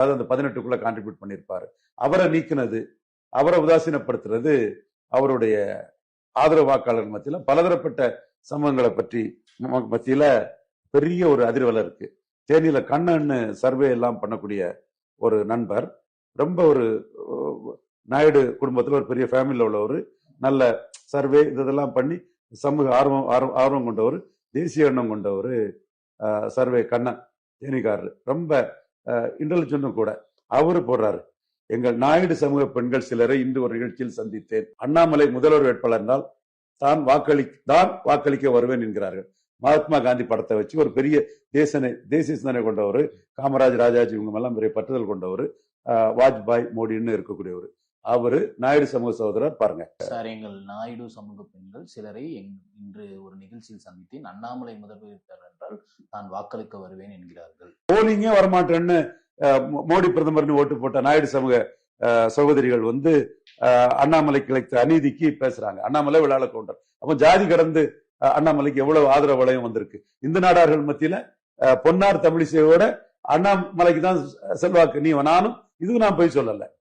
அதாவது அந்த பதினெட்டுக்குள்ள கான்ட்ரிபியூட் பண்ணியிருப்பாரு. அவரை நீக்கினது அவரை உதாசீனப்படுத்துறது அவருடைய ஆதரவு வாக்காளர் மத்தியில பலதரப்பட்ட சமூகங்களை பற்றி நமக்கு மத்தியில பெரிய ஒரு அதிர்வலை இருக்கு. தேனியில கண்ணன்னு சர்வே எல்லாம் பண்ணக்கூடிய ஒரு நண்பர். ரொம்ப ஒரு நாயுடு குடும்பத்துல ஒரு பெரிய ஃபேமிலியில் உள்ளவர். நல்ல சர்வே இதெல்லாம் பண்ணி சமூக ஆர்வம் ஆர்வம் ஆர்வம் கொண்டவர். தேசிய எண்ணம் கொண்டவர். சர்வே கண்ணன் தேனிக்காரர். ரொம்ப இன்டெலிஜென்ட்டும் கூட. அவரு போடுறாரு. எங்கள் நாயுடு சமூக பெண்கள் சிலரை இன்று ஒரு நிகழ்ச்சியில் சந்தித்தேன். அண்ணாமலை முதல்வர் வேட்பாளர் என்றால் தான் வாக்களி தான் வாக்களிக்க வருவேன் என்கிறார்கள். மகாத்மா காந்தி படத்தை வச்சு ஒரு பெரிய தேசனை தேசிய சிந்தனை கொண்டவர் காமராஜ் ராஜாஜி இவங்க எல்லாம் பெரிய பற்றுதல் கொண்டவர் வாஜ்பாய் மோடின்னு இருக்கக்கூடியவர். அவரு நாயுடு சமூக சகோதரர் பாருங்க. சார் எங்கள் நாயுடு சமூக பெண்கள் சிலரை இன்று ஒரு நிகழ்ச்சியில் சந்தித்தேன். அண்ணாமலை முதல்வர் என்றால் நான் வாக்களிக்க வருவேன் என்கிறார்கள். போலிங்கே வரமாட்டேன்னு அஹ், மோடி பிரதமர்னு ஓட்டு போட்ட நாயுடு சமூக சகோதரிகள் வந்து அஹ், கிளைத்த அநீதிக்கு பேசுறாங்க. அண்ணாமலை விழால கவுண்டர். அப்ப ஜாதி கடந்து அஹ், அண்ணாமலைக்கு எவ்வளவு ஆதரவு வளையம் வந்திருக்கு? இந்த நாடார்கள் மத்தியில பொன்னார் தமிழிசையோட அண்ணாமலைக்கு தான் செல்வாக்கு. நீ நானும் இதுக்கு நான் போய் சொல்லல.